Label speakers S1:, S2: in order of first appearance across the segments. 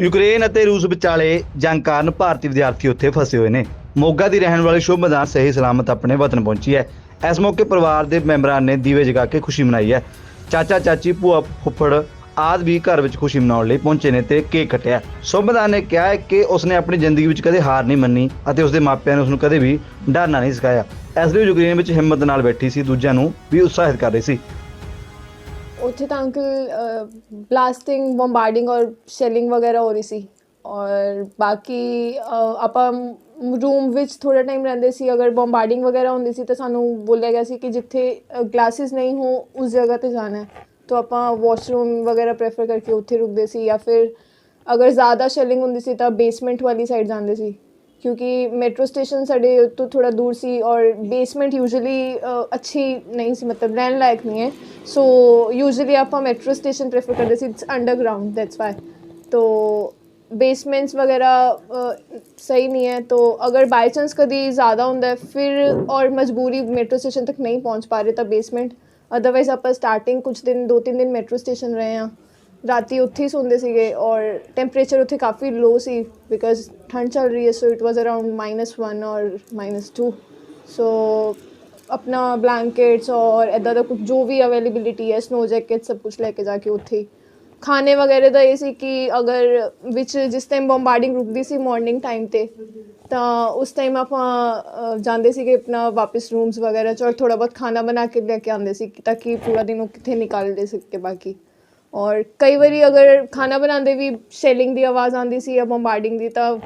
S1: Ukraine ਅਤੇ ਰੂਸ ਵਿਚਾਲੇ ਜੰਗ ਕਾਰਨ ਭਾਰਤੀ ਵਿਦਿਆਰਥੀ ਉੱਥੇ ਫਸੇ ਹੋਏ ਨੇ। ਮੋਗਾ ਦੀ ਰਹਿਣ ਵਾਲੀ ਸ਼ੁਭ ਸ਼ੁਭਮਦਾਨ ਸਹੀ ਸਲਾਮਤ ਆਪਣੇ ਵਤਨ ਪਹੁੰਚੀ ਹੈ। ਇਸ ਮੌਕੇ ਪਰਿਵਾਰ ਦੇ ਮੈਂਬਰਾਂ ਨੇ ਦੀਵੇ ਜਗਾ ਕੇ ਖੁਸ਼ੀ ਮਨਾਈ ਹੈ। ਚਾਚਾ, ਚਾਚੀ, ਭੂਆ, ਫੁੱਫੜ ਆਦ ਵੀ ਘਰ ਵਿੱਚ ਖੁਸ਼ੀ ਮਨਾਉਣ ਲਈ ਪਹੁੰਚੇ ਨੇ ਤੇ ਕੇਕ ਕੱਟਿਆ। ਸ਼ੁਭਦਾਨ ਨੇ ਕਿਹਾ ਕਿ ਉਸਨੇ ਆਪਣੀ ਜ਼ਿੰਦਗੀ ਵਿੱਚ ਕਦੇ ਹਾਰ ਨਹੀਂ ਮੰਨੀ ਅਤੇ ਉਸਦੇ ਮਾਪਿਆਂ ਨੇ ਉਸਨੂੰ ਕਦੇ ਵੀ ਡਰਨਾ ਨਹੀਂ ਸਿਖਾਇਆ। ਇਸ ਲਈ ਯੂਕਰੇਨ ਵਿੱਚ ਹਿੰਮਤ ਨਾਲ ਬੈਠੀ ਸੀ, ਦੂਜਿਆਂ ਨੂੰ ਵੀ ਉਤਸ਼ਾਹਿਤ ਕਰ ਰਹੀ ਸੀ।
S2: ਉੱਥੇ ਤਾਂ ਅੰਕਲ ਬਲਾਸਟਿੰਗ ਬੰਬਾਰਡਿੰਗ ਔਰ ਸ਼ੈਲਿੰਗ ਵਗੈਰਾ ਹੋ ਰਹੀ ਸੀ। ਔਰ ਬਾਕੀ ਆਪਾਂ ਰੂਮ ਵਿੱਚ ਥੋੜਾ ਟਾਈਮ ਰਹਿੰਦੇ ਸੀ। ਅਗਰ ਬੰਬਾਰਡਿੰਗ ਵਗੈਰਾ ਹੁੰਦੀ ਸੀ ਤਾਂ ਸਾਨੂੰ ਬੋਲਿਆ ਗਿਆ ਸੀ ਕਿ ਜਿੱਥੇ ਗਲਾਸਿਸ ਨਹੀਂ ਹੋ ਉਸ ਜਗ੍ਹਾ ਤੇ ਜਾਣਾ ਹੈ। ਤਾਂ ਆਪਾਂ ਵਾਸ਼ਰੂਮ ਵਗੈਰਾ ਪ੍ਰੇਫਰ ਕਰਕੇ ਉੱਥੇ ਰੁਕਦੇ ਸੀ ਜਾਂ ਫਿਰ ਅਗਰ ਜ਼ਿਆਦਾ ਸ਼ੈਲਿੰਗ ਹੁੰਦੀ ਸੀ ਤਾਂ ਬੇਸਮੈਂਟ ਵਾਲੀ ਸਾਈਡ ਜਾਂਦੇ ਸੀ। ਕਿਉਂਕਿ ਮੈਟਰੋ ਸਟੇਸ਼ਨ ਸਾਡੇ ਤੋਂ ਥੋੜਾ ਦੂਰ ਸੀ ਔਰ ਬੇਸਮੈਂਟ ਯੂਜੂਅਲੀ ਅੱਛੀ ਨਹੀਂ ਸੀ ਮਤਲਬ ਰਹਿਣ ਲਾਇਕ ਨਹੀਂ ਹੈ ਸੋ ਯੂਜੂਅਲੀ ਆਪਾਂ ਮੈਟਰੋ ਸਟੇਸ਼ਨ ਪ੍ਰੇਫਰ ਕਰਦੇ ਸੀ ਇਟਸ ਅੰਡਰਗਰਾਉਂਡ ਦੈਟਸ ਵਾਈ तो बेसमेंट्स वगैरह अ, सही नहीं है तो अगर बाई चांस कभी ज़्यादा ਹੁੰਦਾ ਹੈ ਫਿਰ ਔਰ ਮਜਬੂਰੀ ਮੈਟਰੋ ਸਟੇਸ਼ਨ ਤੱਕ ਨਹੀਂ ਪਹੁੰਚ ਪਾ ਰਹੇ ਤਾਂ ਬੇਸਮੈਂਟ ਅਦਰਵਾਈਜ਼ ਆਪਾਂ ਸਟਾਰਟਿੰਗ ਕੁਝ ਦਿਨ ਦੋ ਤਿੰਨ ਦਿਨ ਮੈਟਰੋ ਸਟੇਸ਼ਨ ਰਹੇ ਆ ਰਾਤੀ ਉੱਥੇ ਹੀ ਸੌਂਦੇ ਸੀਗੇ ਔਰ ਟੈਂਪਰੇਚਰ ਉੱਥੇ ਕਾਫੀ ਲੋ ਸੀ ਬਿਕਾਜ਼ ਠੰਡ ਚੱਲ ਰਹੀ ਹੈ ਸੋ ਇਟ ਵਾਸ ਅਰਾਊਂਡ -1 ਔਰ -2 ਸੋ ਆਪਣਾ ਬਲੈਂਕਟਸ ਔਰ ਇਦਾਂ ਦਾ ਕੁਝ ਜੋ ਵੀ ਅਵੇਲੇਬਿਲਿਟੀ ਹੈ ਸਨੋ ਜੈਕਟ ਸਭ ਕੁਝ ਲੈ ਕੇ ਜਾ ਕੇ ਉੱਥੇ ਹੀ। ਖਾਣੇ ਵਗੈਰੇ ਦਾ ਇਹ ਸੀ ਕਿ ਅਗਰ ਵਿੱਚ ਜਿਸ ਟਾਈਮ ਬੰਬਾਰਡਿੰਗ ਰੁਕਦੀ ਸੀ ਮਾਰਨਿੰਗ ਟਾਈਮ ਤੇ, ਤਾਂ ਉਸ ਟਾਈਮ ਆਪਾਂ ਜਾਂਦੇ ਸੀਗੇ ਆਪਣਾ ਵਾਪਸ ਰੂਮਸ ਵਗੈਰਾ ਚ ਔਰ ਥੋੜਾ ਬਹੁਤ ਖਾਣਾ ਬਣਾ ਕੇ ਲੈ ਕੇ ਆਉਂਦੇ ਸੀ ਤਾਂ ਕਿ ਪੂਰਾ ਦਿਨ ਉਹ ਕਿੱਥੇ ਨਿਕਾਲ ਦੇ ਸਕੇ ਬਾਕੀ। ਔਰ ਕਈ ਵਾਰੀ ਅਗਰ ਖਾਣਾ ਬਣਾਉਂਦੇ ਵੀ ਸ਼ੈਲਿੰਗ ਦੀ ਆਵਾਜ਼ ਆਉਂਦੀ ਸੀ ਜਾਂ ਬੰਬਾਰਡਿੰਗ ਦੀ ਤਾਂ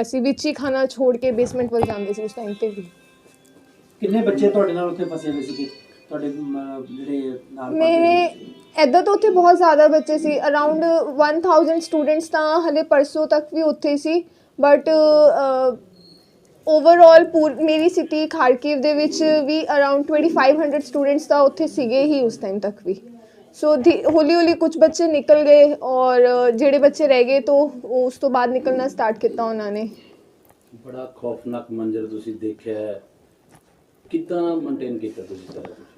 S2: ਅਸੀਂ ਵਿੱਚ ਹੀ ਖਾਣਾ ਛੋੜ ਕੇ ਬੇਸਮੈਂਟ ਵੱਲ ਜਾਂਦੇ ਸੀ ਉਸ ਟਾਈਮ ਤੇ ਵੀ।
S3: ਕਿੰਨੇ ਬੱਚੇ ਤੁਹਾਡੇ ਨਾਲ ਉੱਥੇ ਫਸੇ ਹੋਏ ਸੀਗੇ? ਤੁਹਾਡੇ ਅਮ, ਜਿਹੜੇ ਨਾਲ
S2: ਮੇਰੇ? ਇੱਦਾਂ ਤਾਂ ਉੱਥੇ ਬਹੁਤ ਜ਼ਿਆਦਾ ਬੱਚੇ ਸੀ। ਅਰਾਊਂਡ 1000 ਸਟੂਡੈਂਟਸ ਤਾਂ ਹਲੇ ਪਰਸੋਂ ਤੱਕ ਵੀ ਉੱਥੇ ਹੀ ਸੀ ਬਟ ਓਵਰਆਲ ਮੇਰੀ ਸਿਟੀ ਖਾਰਕਿਵ ਦੇ ਵਿੱਚ ਵੀ ਅਰਾਊਂਡ 2500 ਸਟੂਡੈਂਟਸ ਤਾਂ ਉੱਥੇ ਸੀਗੇ ਹੀ ਉਸ ਟਾਈਮ ਤੱਕ ਵੀ। ਸੋ ਹੌਲੀ ਹੌਲੀ ਕੁਝ ਬੱਚੇ ਨਿਕਲ ਗਏ ਔਰ ਜਿਹੜੇ ਬੱਚੇ ਰਹਿ ਗਏ ਤਾਂ ਉਸ ਤੋਂ ਬਾਅਦ ਨਿਕਲਣਾ ਸਟਾਰਟ ਕੀਤਾ ਉਹਨਾਂ ਨੇ
S4: ਬੜਾ ਖੌਫਨਾਕ ਮੰਜ਼ਰ ਤੁਸੀਂ ਦੇਖਿਆ ਕਿੱਦਾਂ ਮੇਨਟੇਨ ਕੀਤਾ ਤੁਸੀਂ ਸਾਰਾ ਕੁਝ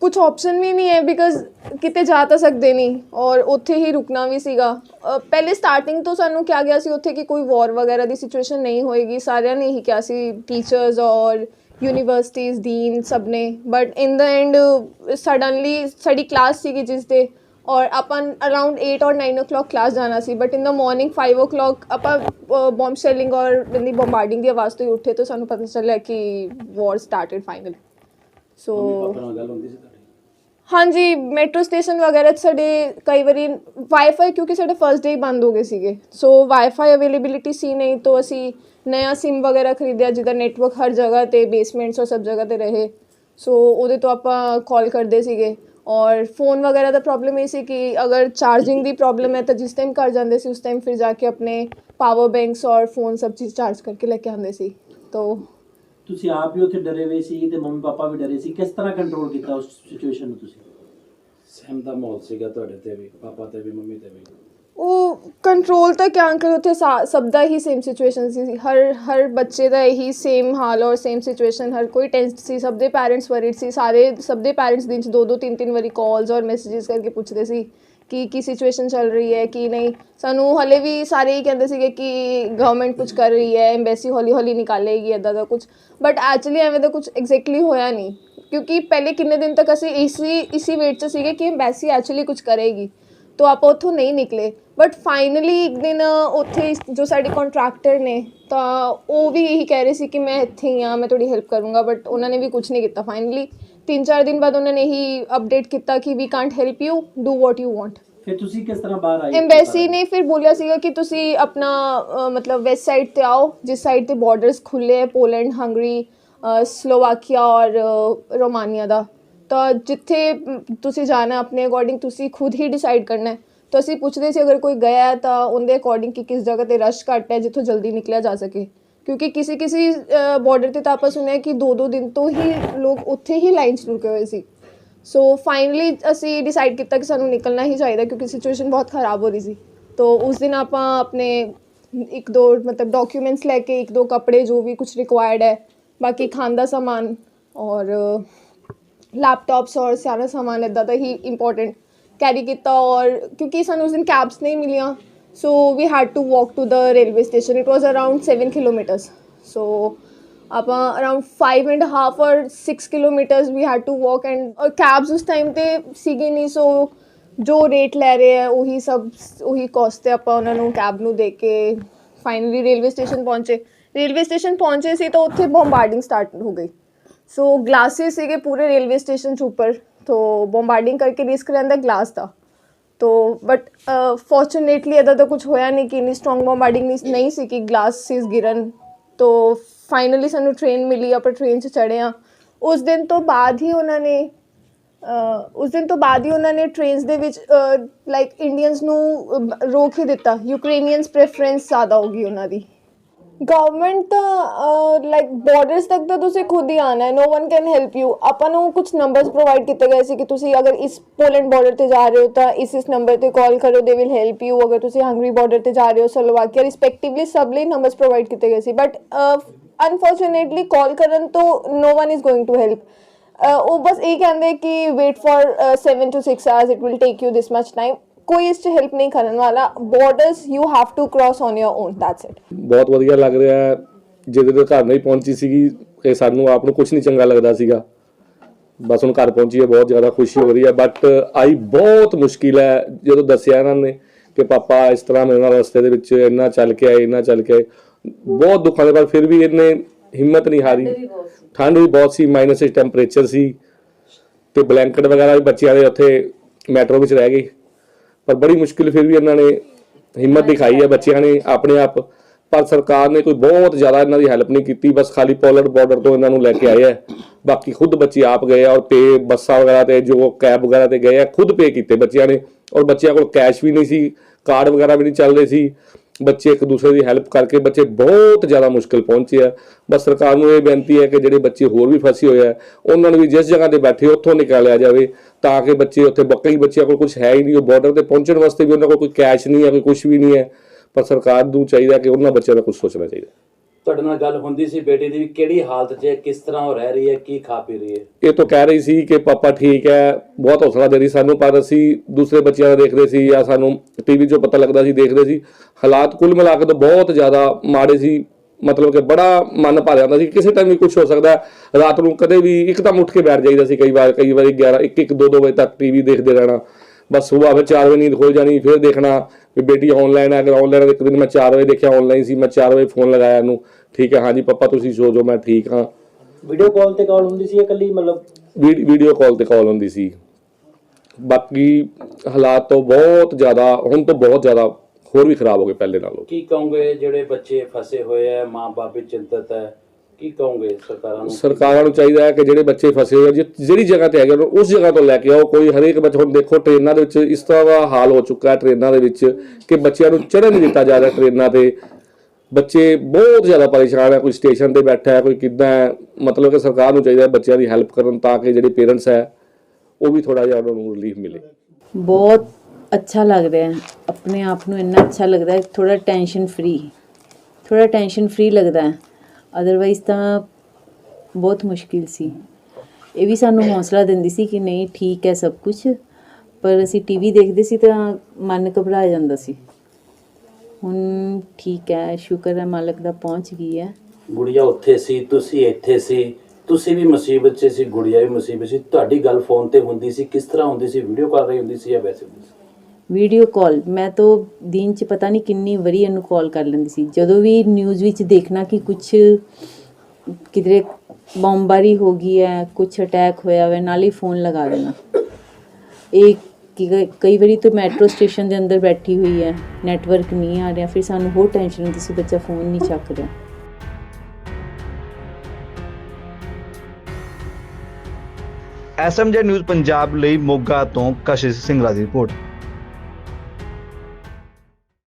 S2: ਕੁਝ ਆਪਸ਼ਨ ਵੀ ਨਹੀਂ ਹੈ ਬਿਕਾਜ਼ ਕਿਤੇ ਜਾ ਤਾਂ ਸਕਦੇ ਨਹੀਂ ਔਰ ਉੱਥੇ ਹੀ ਰੁਕਣਾ ਵੀ ਸੀਗਾ ਪਹਿਲੇ ਸਟਾਰਟਿੰਗ ਤੋਂ ਸਾਨੂੰ ਕਿਹਾ ਗਿਆ ਸੀ ਉੱਥੇ ਕਿ ਕੋਈ ਵਾਰ ਵਗੈਰਾ ਦੀ ਸਿਚੁਏਸ਼ਨ ਨਹੀਂ ਹੋਏਗੀ ਸਾਰਿਆਂ ਨੇ ਹੀ ਕਿਹਾ ਸੀ ਟੀਚਰਸ ਔਰ ਯੂਨੀਵਰਸਿਟੀਜ਼, ਡੀਨ ਸਭ ਨੇ। But in the end suddenly ਸਾਡੀ ਕਲਾਸ ਸੀਗੀ ਜਿਸ ਦੇ ਔਰ ਆਪਾਂ ਅਰਾਊਂਡ 8 ਔਰ 9 o'clock ਕਲਾਸ ਜਾਣਾ ਸੀ। But in the morning 5 o'clock ਆਪਾਂ ਬੰਬ ਸ਼ੈਲਿੰਗ ਔਰ ਦਿੱਲੀ ਬੰਬਾਰਡਿੰਗ ਦੀ ਆਵਾਜ਼ ਤੋਂ ਹੀ ਉੱਠੇ ਤਾਂ ਸਾਨੂੰ ਪਤਾ ਚੱਲਿਆ ਕਿ war started
S4: finally so mummy ਗੱਲ ਹੁੰਦੀ ਸੀ
S2: ਹਾਂਜੀ ਮੈਟਰੋ ਸਟੇਸ਼ਨ ਵਗੈਰਾ 'ਚ ਸਾਡੇ ਕਈ ਵਾਰੀ ਵਾਈਫਾਈ ਕਿਉਂਕਿ ਸਾਡੇ ਫਰਸਟ ਡੇ ਹੀ ਬੰਦ ਹੋ ਗਏ ਸੀਗੇ। ਸੋ ਵਾਈਫਾਈ ਅਵੇਲੇਬਿਲਿਟੀ ਸੀ ਨਹੀਂ ਤੋਂ ਅਸੀਂ ਨया ਸਿਮ ਵਗੈਰਾ ਖਰੀਦਿਆ ਜਿਹਦਾ ਨੈਟਵਰਕ ਹਰ ਜਗ੍ਹਾ ਤੇ ਬੇਸਮੈਂਟਸ ਔਰ ਸਭ ਜਗ੍ਹਾ ਤੇ ਰਹੇ। ਸੋ ਉਹਦੇ ਤੋਂ ਆਪਾਂ ਕਾਲ ਕਰਦੇ ਸੀਗੇ। ਔਰ ਫੋਨ ਵਗੈਰਾ ਦਾ ਪ੍ਰੋਬਲਮ ਇਹ ਸੀ ਕਿ ਅਗਰ ਚਾਰਜਿੰਗ ਦੀ ਪ੍ਰੋਬਲਮ ਹੈ ਤਾਂ ਜਿਸ ਟਾਈਮ ਘਰ ਜਾਂਦੇ ਸੀ ਉਸ ਟਾਈਮ ਫਿਰ ਜਾ ਕੇ ਆਪਣੇ ਪਾਵਰ ਬੈਂਕਸ ਔਰ ਫੋਨ ਸਭ ਚੀਜ਼ ਚਾਰਜ ਕਰਕੇ ਲੈ ਕੇ ਆਉਂਦੇ ਸੀ। ਤੋ
S3: ਤੁਸੀਂ ਆਪ ਵੀ ਉੱਥੇ ਡਰੇ ਹੋਏ ਸੀ ਤੇ ਮੰਮੀ ਪਾਪਾ ਵੀ ਡਰੇ ਸੀ। ਕਿਸ ਤਰ੍ਹਾਂ ਕੰਟਰੋਲ ਕੀਤਾ ਉਸ ਸਿਚੁਏਸ਼ਨ ਨੂੰ ਤੁਸੀਂ?
S4: ਸਹਿਮ ਦਾ ਮਾਹੌਲ ਸੀਗਾ ਤੁਹਾਡੇ ਤੇ ਵੀ ਪਾਪਾ ਤੇ ਵੀ ਮੰਮੀ ਤੇ ਵੀ।
S2: ਉਹ ਕੰਟਰੋਲ ਤਾਂ ਕਿਆ ਅੰਕਲ ਉੱਥੇ ਸਾ- ਸਭ ਦਾ ਹੀ ਸੇਮ ਸਿਚੁਏਸ਼ਨ ਸੀ। ਹਰ ਹਰ ਬੱਚੇ ਦਾ ਇਹੀ ਸੇਮ ਹਾਲ ਔਰ ਸੇਮ ਸਿਚੁਏਸ਼ਨ ਹਰ ਕੋਈ ਟੈਂਸਡ ਸੀ ਸਭ ਦੇ ਪੈਰੈਂਟਸ ਵਰੀਡ ਸੀ। ਸਾਰੇ ਸਭ ਦੇ ਪੈਰੈਂਟਸ ਦਿਨ ਚ ਦੋ ਦੋ ਤਿੰਨ ਤਿੰਨ ਵਾਰੀ ਕਾਲਸ ਔਰ ਮੈਸੇजेस ਕਰਕੇ ਪੁੱਛਦੇ ਸੀ। ਕਿ ਕੀ ਸਿਚੁਏਸ਼ਨ ਚੱਲ ਰਹੀ ਹੈ, ਕੀ ਨਹੀਂ। ਸਾਨੂੰ ਹਲੇ ਵੀ ਸਾਰੇ ਹੀ ਕਹਿੰਦੇ ਸੀਗੇ ਕਿ ਗਵਰਨਮੈਂਟ ਕੁਝ ਕਰ ਰਹੀ ਹੈ ਐਮਬੈਸੀ ਹੌਲੀ ਹੌਲੀ ਨਿਕਾਲੇਗੀ ਇਦਾਂ ਦਾ ਕੁਝ ਬਟ ਐਕਚੁਅਲੀ ਐਵੇਂ ਦਾ ਕੁਝ ਐਗਜ਼ੈਕਟਲੀ ਹੋਇਆ ਨਹੀਂ। ਕਿਉਂਕਿ ਪਹਿਲੇ ਕਿੰਨੇ ਦਿਨ ਤੱਕ ਅਸੀਂ ਇਸੀ ਇਸੀ ਵੇਟ 'ਚ ਸੀਗੇ ਕਿ ਐਮਬੈਸੀ ਐਕਚੁਅਲੀ ਕੁਝ ਕਰੇਗੀ। ਤੋ ਆਪਾਂ ਉੱਥੋਂ ਨਹੀਂ ਨਿਕਲੇ। ਬਟ ਫਾਈਨਲੀ ਇੱਕ ਦਿਨ ਉੱਥੇ ਜੋ ਸਾਡੇ ਕੰਟਰੈਕਟਰ ਨੇ, ਤਾਂ ਉਹ ਵੀ ਇਹੀ ਕਹਿ ਰਹੇ ਸੀ ਕਿ ਮੈਂ ਇੱਥੇ ਹੀ ਆ ਮੈਂ ਤੁਹਾਡੀ ਹੈਲਪ ਕਰੂੰਗਾ ਬਟ ਉਹਨਾਂ ਨੇ ਵੀ ਕੁਝ ਨਹੀਂ ਕੀਤਾ ਫਾਈਨਲੀ ਤਿੰਨ ਚਾਰ ਦਿਨ ਬਾਅਦ ਉਹਨਾਂ ਨੇ ਇਹੀ ਅਪਡੇਟ ਕੀਤਾ ਕਿ we can't help you do what you want
S3: ਫਿਰ ਤੁਸੀਂ ਕਿਸ ਤਰ੍ਹਾਂ ਬਾਹਰ ਆਏ?
S2: ਐਮਬੈਸੀ ਨੇ ਫਿਰ ਬੋਲਿਆ ਸੀਗਾ ਕਿ ਤੁਸੀਂ ਆਪਣਾ ਅ, ਮਤਲਬ ਵੈਸਟ ਸਾਈਡ ਤੇ ਆਓ ਜਿਸ ਸਾਈਡ ਤੇ ਬਾਰਡਰਸ ਖੁੱਲੇ ਹੈ ਪੋਲੈਂਡ ਹੰਗਰੀ ਅ, ਸਲੋਵਾਕੀਆ ਔਰ ਅ, ਰੋਮਾਨੀਆ ਦਾ। ਤਾਂ ਜਿੱਥੇ ਮ, ਤੁਸੀਂ ਜਾਣਾ ਆਪਣੇ ਅਕੋਰਡਿੰਗ ਤੁਸੀਂ ਖੁਦ ਹੀ ਡਿਸਾਈਡ ਕਰਨਾ ਹੈ। ਤਾਂ ਅਸੀਂ ਪੁੱਛਦੇ ਸੀ ਅਗਰ ਕੋਈ ਗਿਆ ਹੈ ਤਾਂ ਉਹਦੇ ਅਕੋਰਡਿੰਗ ਕਿ ਕਿਸ ਜਗ੍ਹਾ ਤੇ ਰਸ਼ ਘੱਟ ਹੈ ਜਿੱਥੋਂ ਜਲਦੀ ਨਿਕਲਿਆ ਜਾ ਸਕੇ। ਕਿਉਂਕਿ ਕਿਸੇ ਕਿਸੇ ਬਾਰਡਰ ਤੇ ਤਾਂ ਆਪਾਂ ਸੁਣਿਆ ਕਿ ਦੋ ਦੋ ਦਿਨ ਤੋਂ ਹੀ ਲੋਕ ਉੱਥੇ ਹੀ ਲਾਈਨ 'ਚ ਰੁਕੇ ਹੋਏ ਸੀ ਸੋ ਫਾਈਨਲੀ ਅਸੀਂ ਡਿਸਾਈਡ ਕੀਤਾ ਕਿ ਸਾਨੂੰ ਨਿਕਲਣਾ ਹੀ ਚਾਹੀਦਾ ਕਿਉਂਕਿ ਸਿਚੁਏਸ਼ਨ ਬਹੁਤ ਖਰਾਬ ਹੋ ਰਹੀ ਸੀ ਤੋ ਉਸ ਦਿਨ ਆਪਾਂ ਆਪਣੇ ਇੱਕ ਦੋ ਮਤਲਬ ਡਾਕੂਮੈਂਟਸ ਲੈ ਕੇ ਇੱਕ ਦੋ ਕੱਪੜੇ ਜੋ ਵੀ ਕੁਝ ਰਿਕੁਆਇਰਡ ਹੈ ਬਾਕੀ ਖਾਣ ਦਾ ਸਾਮਾਨ ਔਰ ਲੈਪਟਾਪਸ ਔਰ ਸਾਰਾ ਸਾਮਾਨ ਇੱਦਾਂ ਦਾ ਹੀ ਇੰਪੋਰਟੈਂਟ ਕੈਰੀ ਕੀਤਾ ਔਰ ਕਿਉਂਕਿ ਸਾਨੂੰ ਉਸ ਦਿਨ ਕੈਬਸ ਨਹੀਂ ਮਿਲੀਆਂ so, we had to walk to the railway station. It was around 7 kilometers. So ਆਪਾਂ ਅਰਾਊਂਡ 5 ਐਂਡ ਹਾਫ ਔਰ 6 kilometres we had to walk and ਔਰ ਕੈਬਸ ਉਸ ਟਾਈਮ ਤੇ ਸੀਗੇ ਨਹੀਂ ਸੋ ਜੋ ਰੇਟ ਲੈ ਰਹੇ ਆ ਉਹੀ ਸਭ ਉਹੀ ਕੋਸਟ ਤੇ ਆਪਾਂ ਉਹਨਾਂ ਨੂੰ ਕੈਬ ਨੂੰ ਦੇ ਕੇ ਫਾਈਨਲੀ ਰੇਲਵੇ ਸਟੇਸ਼ਨ ਪਹੁੰਚੇ ਰੇਲਵੇ ਸਟੇਸ਼ਨ ਪਹੁੰਚੇ ਸੀ ਤਾਂ ਉੱਥੇ ਬੰਬਾਰਡਿੰਗ ਸਟਾਰਟ ਹੋ ਗਈ ਸੋ ਗਲਾਸਿਸ ਸੀਗੇ ਪੂਰੇ ਰੇਲਵੇ ਸਟੇਸ਼ਨ 'ਚ ਉੱਪਰ ਤੋ ਬੰਬਾਰਡਿੰਗ ਕਰਕੇ ਰਿਸਕ ਰਹਿੰਦਾ ਗਲਾਸ ਦਾ ਤੋ ਬਟ ਫੋਰਚੂਨੇਟਲੀ ਇਹਦਾ ਤਾਂ ਕੁਝ ਹੋਇਆ ਨਹੀਂ ਕਿ ਇੰਨੀ ਸਟਰੋਂਗ ਬੰਬਾਰਡਿੰਗ ਨਹੀਂ ਸੀ ਕਿ ਗਲਾਸਿਸ ਗਿਰਨ ਤੋ ਫਾਈਨਲੀ ਸਾਨੂੰ ਟ੍ਰੇਨ ਮਿਲੀ ਆਪਾਂ ਟ੍ਰੇਨ 'ਚ ਚੜ੍ਹੇ ਹਾਂ ਉਸ ਦਿਨ ਤੋਂ ਬਾਅਦ ਹੀ ਉਹਨਾਂ ਨੇ ਅਹ, ਉਸ ਦਿਨ ਤੋਂ ਬਾਅਦ ਹੀ ਉਹਨਾਂ ਨੇ ਟ੍ਰੇਨਸ ਦੇ ਵਿੱਚ ਲਾਈਕ ਇੰਡੀਅਨਸ ਨੂੰ ਅਹ, ਰੋਕ ਹੀ ਦਿੱਤਾ ਯੂਕਰੇਨੀਅਨਸ ਪ੍ਰੈਫਰੈਂਸ ਜ਼ਿਆਦਾ ਹੋ ਗਈ ਉਹਨਾਂ ਦੀ ਗਵਰਨਮੈਂਟ ਤਾਂ ਲਾਈਕ ਬਾਰਡਰਸ ਤੱਕ ਤਾਂ ਤੁਸੀਂ ਖੁਦ ਹੀ ਆਣਾ ਹੈ। No one can help you ਆਪਾਂ ਨੂੰ ਕੁਝ ਨੰਬਰਸ ਪ੍ਰੋਵਾਈਡ ਕੀਤੇ ਗਏ ਸੀ ਕਿ ਤੁਸੀਂ ਅਗਰ ਇਸ ਪੋਲੈਂਡ ਬਾਰਡਰ ਤੇ ਜਾ ਰਹੇ ਹੋ ਤਾਂ ਇਸ ਇਸ ਨੰਬਰ ਤੇ ਕਾਲ ਕਰੋ। ਦੇ ਵਿਲ ਹੈਲਪ ਯੂ ਅਗਰ ਤੁਸੀਂ ਹੰਗਰੀ ਬਾਰਡਰ ਤੇ ਜਾ ਰਹੇ ਹੋ ਸਲੋਵਾਕੀਆ ਰਿਸਪੈਕਟਿਵਲੀ ਸਭ ਲਈ ਨੰਬਰਸ ਪ੍ਰੋਵਾਈਡ ਕੀਤੇ ਗਏ ਸੀ। ਬਟ ਅਨਫੋਰਚੂਨੇਟਲੀ ਕਾਲ ਕਰਨ ਤੋਂ no one is going to help ਉਹ ਬਸ ਇਹ ਕਹਿੰਦੇ ਕਿ wait for 7 to 6 hours it will take you this much time ਕੋਈ ਇਸ 'ਚ ਹੈਲਪ ਨਹੀਂ ਕਰਨ ਵਾਲਾ। Borders you have to cross on your own that's it
S5: ਬਹੁਤ ਵਧੀਆ ਲੱਗ ਰਿਹਾ ਹੈ। ਜਿਹਦੇ ਦੇ ਘਰ ਨਹੀਂ ਪਹੁੰਚੀ ਸੀਗੀ ਕਿ ਸਾਨੂੰ ਆਪ ਨੂੰ ਕੁਝ ਨਹੀਂ ਚੰਗਾ ਲੱਗਦਾ ਸੀਗਾ। ਬਸ ਹੁਣ ਘਰ ਪਹੁੰਚੀ ਹੈ ਬਹੁਤ ਜ਼ਿਆਦਾ ਖੁਸ਼ੀ ਹੋ ਰਹੀ ਹੈ। ਬਟ ਆਈ ਬਹੁਤ ਮੁਸ਼ਕਿਲ ਹੈ ਜਦੋਂ ਦੱਸਿਆ ਇਹਨਾਂ ਨੇ ਕਿ ਪਾਪਾ ਇਸ ਤਰ੍ਹਾਂ ਮੇਰੇ ਨਾਲ ਰਸਤੇ ਦੇ ਵਿੱਚ ਇੰਨਾ ਚੱਲ ਕੇ ਆਏ ਇੰਨਾ ਚੱਲ ਕੇ ਆਏ। ਬਹੁਤ ਦੁੱਖਾਂ ਦੇ ਬਾਅਦ ਫਿਰ ਵੀ ਇਹਨੇ ਹਿੰਮਤ ਨਹੀਂ ਹਾਰੀ। ਠੰਡ ਵੀ ਬਹੁਤ ਸੀ। ਮਾਈਨਸ ਟੈਂਪਰੇਚਰ ਸੀ ਤੇ ਬਲੈਂਕਟ ਵਗੈਰਾ ਵੀ ਬੱਚਿਆਂ ਦੇ ਉੱਥੇ ਮੈਟਰੋ ਵਿੱਚ ਰਹਿ ਗਏ। ਪਰ ਬੜੀ ਮੁਸ਼ਕਿਲ ਫਿਰ ਵੀ ਇਹਨਾਂ ਨੇ ਹਿੰਮਤ ਦਿਖਾਈ ਹੈ ਬੱਚਿਆਂ ਨੇ ਆਪਣੇ ਆਪ। ਪਰ ਸਰਕਾਰ ਨੇ ਕੋਈ ਬਹੁਤ ਜ਼ਿਆਦਾ ਇਹਨਾਂ ਦੀ ਹੈਲਪ ਨਹੀਂ ਕੀਤੀ। ਬਸ ਖਾਲੀ ਪੋਲੈਂਡ ਬਾਰਡਰ ਤੋਂ ਇਹਨਾਂ ਨੂੰ ਲੈ ਕੇ ਆਏ ਹੈ। ਬਾਕੀ ਖੁਦ ਬੱਚੇ ਆਪ ਗਏ ਆ ਔਰ ਪੇ ਬੱਸਾਂ ਵਗੈਰਾ ਤੇ ਜੋ ਕੈਬ ਵਗੈਰਾ ਤੇ ਗਏ ਆ ਖੁਦ ਪੇ ਕੀਤੇ ਬੱਚਿਆਂ ਨੇ। ਔਰ ਬੱਚਿਆਂ ਕੋਲ ਕੈਸ਼ ਵੀ ਨਹੀਂ ਸੀ ਕਾਰਡ ਵਗੈਰਾ ਵੀ ਨਹੀਂ ਚੱਲਦੇ ਸੀ। ਬੱਚੇ ਇੱਕ ਦੂਸਰੇ ਦੀ ਹੈਲਪ ਕਰਕੇ ਬੱਚੇ ਬਹੁਤ ਜ਼ਿਆਦਾ ਮੁਸ਼ਕਲ ਪਹੁੰਚੇ ਆ। ਬਸ ਸਰਕਾਰ ਨੂੰ ਇਹ ਬੇਨਤੀ ਹੈ ਕਿ ਜਿਹੜੇ ਬੱਚੇ ਹੋਰ ਵੀ ਫਸੇ ਹੋਏ ਆ, ਉਹਨਾਂ ਨੂੰ ਵੀ ਜਿਸ ਜਗ੍ਹਾ ਤੇ ਬੈਠੇ ਉੱਥੋਂ ਨਿਕਾਲਿਆ ਜਾਵੇ ਤਾਂ ਕਿ ਬੱਚੇ ਉੱਥੇ ਬ- ਬੱਚਿਆਂ ਕੋਲ ਕੁਝ ਹੈ ਹੀ ਨਹੀਂ, ਉਹ ਬਾਰਡਰ ਤੇ ਪਹੁੰਚਣ ਵਾਸਤੇ ਵੀ ਉਹਨਾਂ ਕੋਲ ਕੋਈ ਕੈਸ਼ ਨਹੀਂ ਹੈ, ਕੋਈ ਕੁਝ ਵੀ ਨਹੀਂ ਹੈ। ਪਰ ਸਰਕਾਰ ਨੂੰ ਚਾਹੀਦਾ ਕਿ ਉਹਨਾਂ ਬੱਚਿਆਂ ਦਾ ਕੁਝ ਸੋਚਣਾ ਚਾਹੀਦਾ।
S4: ਤੁਹਾਡੇ ਨਾਲ ਗੱਲ ਹੁੰਦੀ ਸੀ ਬੇਟੀ ਦੀ ਵੀ ਕਿਹੜੀ ਹਾਲਤ 'ਚ ਹੈ, ਕਿਸ ਤਰ੍ਹਾਂ ਉਹ ਰਹਿ ਰਹੀ ਹੈ, ਕੀ ਖਾ ਪੀ ਰਹੀ ਹੈ?
S5: ਇਹ ਤਾਂ ਕਹਿ ਰਹੀ ਸੀ ਕਿ ਪਾਪਾ ਠੀਕ ਹੈ, ਬਹੁਤ ਹੌਸਲਾ ਦੇ ਰਹੀ ਸਾਨੂੰ, ਪਰ ਅਸੀਂ ਦੂਸਰੇ ਬੱਚਿਆਂ ਦਾ ਦੇਖਦੇ ਸੀ ਜਾਂ ਸਾਨੂੰ ਟੀਵੀ 'ਚੋਂ ਪਤਾ ਲੱਗਦਾ ਸੀ, ਦੇਖਦੇ ਸੀ। ਹਾਲਾਤ ਕੁੱਲ ਮਿਲਾ ਕੇ ਤਾਂ ਬਹੁਤ ਜ਼ਿਆਦਾ ਮਾੜੇ ਸੀ, ਮਤਲਬ ਕਿ ਬੜਾ ਮਨ ਭਰ ਜਾਂਦਾ ਸੀ ਕਿਸੇ ਟਾਈਮ ਵੀ ਕੁਝ ਹੋ ਸਕਦਾ ਰਾਤ ਨੂੰ ਕਦੇ ਵੀ ਇੱਕਦਮ ਉੱਠ ਕੇ ਬੈਠ ਜਾਈਦਾ ਸੀ ਕਈ ਵਾਰ, ਕਈ ਵਾਰੀ 11 1 1 2 2 ਵਜੇ ਤੱਕ ਟੀਵੀ ਦੇਖਦੇ ਰਹਿਣਾ। ਬਸ ਸਵੇਰ ਫਿਰ 4 ਵਜੇ ਨੀਂਦ ਖੁੱਲ ਜਾਣੀ, ਫਿਰ ਦੇਖਣਾ ਵੀ ਬੇਟੀ ਆਨਲਾਈਨ ਹੈ ਅਗਰ ਆਨਲਾਈਨ ਇੱਕ ਦਿਨ ਮੈਂ 4 ਵਜੇ ਦੇਖਿਆ ਆਨਲਾਈਨ ਸੀ ਮੈਂ 4 ਵਜੇ ਫੋਨ ਲਗਾਇਆ ਇਹਨੂੰ। ਠੀਕ ਹੈ ਹਾਂਜੀ ਪਾਪਾ ਤੁਸੀਂ ਸੋ ਜਾਓ ਮੈਂ ਠੀਕ ਹਾਂ।
S3: ਵੀਡੀਓ ਕਾਲ ਤੇ ਕਾਲ ਹੁੰਦੀ ਸੀ ਜਾਂ ਇਕੱਲੀ ਮਤਲਬ?
S5: ਵੀਡ- ਵੀਡੀਓ ਕਾਲ ਤੇ ਕਾਲ ਹੁੰਦੀ ਸੀ। ਬਾਕੀ ਹਾਲਾਤ ਤੋਂ ਬਹੁਤ ਜ਼ਿਆਦਾ ਹੁਣ ਤੋਂ ਬਹੁਤ ਜ਼ਿਆਦਾ ਹੋਰ ਵੀ ਖਰਾਬ ਹੋ ਗਏ ਪਹਿਲੇ ਨਾਲੋਂ।
S4: ਕੀ ਕਹੋਗੇ ਜਿਹੜੇ ਬੱਚੇ ਫਸੇ ਹੋਏ ਹੈ ਮਾਂ-ਬਾਪ ਵੀ ਚਿੰਤਤ ਹੈ? ਕੀ ਕਹੋਗੇ ਸਰਕਾਰਾਂ ਨੂੰ?
S5: ਸਰਕਾਰਾਂ ਨੂੰ ਚਾਹੀਦਾ ਹੈ ਕਿ ਜਿਹੜੇ ਬੱਚੇ ਫਸੇ ਹੋਏ ਆ ਜਿ- ਜਿਹੜੀ ਜਗ੍ਹਾ ਤੇ ਹੈਗੇ ਉਸ ਜਗ੍ਹਾ ਤੋਂ ਲੈ ਕੇ ਆਓ। ਕੋਈ ਹਰੇਕ ਬੱਚਾ ਹੁਣ ਦੇਖੋ ਟ੍ਰੇਨਾਂ ਦੇ ਵਿੱਚ ਇਸ ਤਰ੍ਹਾਂ ਦਾ ਹਾਲ ਹੋ ਚੁੱਕਾ ਹੈ ਟ੍ਰੇਨਾਂ ਦੇ ਵਿੱਚ ਕਿ ਬੱਚਿਆਂ ਨੂੰ ਚੜ੍ਹਨ ਨਹੀਂ ਦਿੱਤਾ ਜਾ ਰਿਹਾ ਟ੍ਰੇਨਾਂ ਤੇ। ਬੱਚੇ ਬਹੁਤ ਜ਼ਿਆਦਾ ਪਰੇਸ਼ਾਨ ਹੈ ਕੋਈ ਸਟੇਸ਼ਨ ਤੇ ਬੈਠਾ ਹੈ ਕੋਈ ਕਿੱਦਾਂ ਹੈ। ਮਤਲਬ ਕਿ ਸਰਕਾਰ ਨੂੰ ਚਾਹੀਦਾ ਹੈ ਬੱਚਿਆਂ ਦੀ ਹੈਲਪ ਕਰਨ ਤਾਂ ਕਿ ਜਿਹੜੇ ਪੇਰੈਂਟਸ ਹੈ ਉਹ ਵੀ ਥੋੜਾ ਜਿਹਾ ਉਹਨਾਂ ਨੂੰ ਰਿਲੀਫ ਮਿਲੇ।
S6: ਬਹੁਤ ਅੱਛਾ ਲੱਗ ਰਿਹਾ ਹੈ। ਆਪਣੇ ਆਪ ਨੂੰ ਇੰਨਾ ਅੱਛਾ ਲੱਗਦਾ ਹੈ ਥੋੜਾ ਟੈਨਸ਼ਨ ਫ੍ਰੀ ਥੋੜਾ ਟੈਨਸ਼ਨ ਫ੍ਰੀ ਲੱਗਦਾ ਹੈ। ਅਦਰਵਾਈਜ਼ ਤਾਂ ਬਹੁਤ ਮੁਸ਼ਕਿਲ ਸੀ। ਇਹ ਵੀ ਸਾਨੂੰ ਹੌਸਲਾ ਦਿੰਦੀ ਸੀ ਕਿ ਨਹੀਂ, ਠੀਕ ਹੈ ਸਭ ਕੁਝ ਪਰ ਅਸੀਂ ਟੀਵੀ ਦੇਖਦੇ ਸੀ ਤਾਂ ਮਨ ਘਬਰਾ ਜਾਂਦਾ ਸੀ। ਹੁਣ ਠੀਕ ਹੈ, ਸ਼ੁਕਰ ਹੈ ਮਾਲਕ ਦਾ ਪਹੁੰਚ ਗਈ ਹੈ।
S4: ਗੁੜੀਆ ਉੱਥੇ ਸੀ, ਤੁਸੀਂ ਇੱਥੇ ਸੀ। ਤੁਸੀਂ ਵੀ ਮੁਸੀਬਤ 'ਚ ਸੀ, ਗੁੜੀਆ ਵੀ ਮੁਸੀਬਤ 'ਚ ਸੀ। ਤੁਹਾਡੀ ਗੱਲ ਫੋਨ ਤੇ ਹੁੰਦੀ ਸੀ। ਕਿਸ ਤਰ੍ਹਾਂ ਹੁੰਦੀ ਸੀ? ਵੀਡੀਓ ਕਾਲ ਰਹੀ ਹੁੰਦੀ ਸੀ ਜਾਂ ਵੈਸੇ ਹੁੰਦੀ ਸੀ?
S6: ਵੀਡੀਓ ਕਾਲ ਮੈਂ ਤਾਂ ਦਿਨ ਚ ਪਤਾ ਨਹੀਂ ਕਿੰਨੀ ਵਾਰੀ ਇਹਨੂੰ ਕਾਲ ਕਰ ਲੈਂਦੀ ਸੀ। ਜਦੋਂ ਵੀ ਨਿਊਜ਼ ਵਿੱਚ ਦੇਖਣਾ ਕਿ ਕੁਝ ਕਿਧਰੇ ਬੰਬਾਰੀ ਹੋ ਗਈ ਹੈ ਕੁਝ ਅਟੈਕ ਹੋਇਆ ਹੋਵੇ ਨਾਲ ਹੀ ਫੋਨ ਲਗਾ ਦੇਣਾ। ਇਹ ਕਈ ਵਾਰੀ ਤਾਂ ਮੈਟਰੋ ਸਟੇਸ਼ਨ ਦੇ ਅੰਦਰ ਬੈਠੀ ਹੋਈ ਹੈ ਨੈਟਵਰਕ ਨਹੀਂ ਆ ਰਿਹਾ, ਫਿਰ ਸਾਨੂੰ ਹੋਰ ਟੈਨਸ਼ਨ ਹੁੰਦੀ ਸੀ, ਬੱਚਾ ਫੋਨ ਨਹੀਂ ਚੱਕ ਰਿਹਾ।
S1: ਐਸਐਮਜੇ ਨਿਊਜ਼ ਪੰਜਾਬ ਲਈ ਮੋਗਾ ਤੋਂ ਕਸ਼ਿਸ਼ ਸਿੰਘਲਾ ਦੀ ਰਿਪੋਰਟ।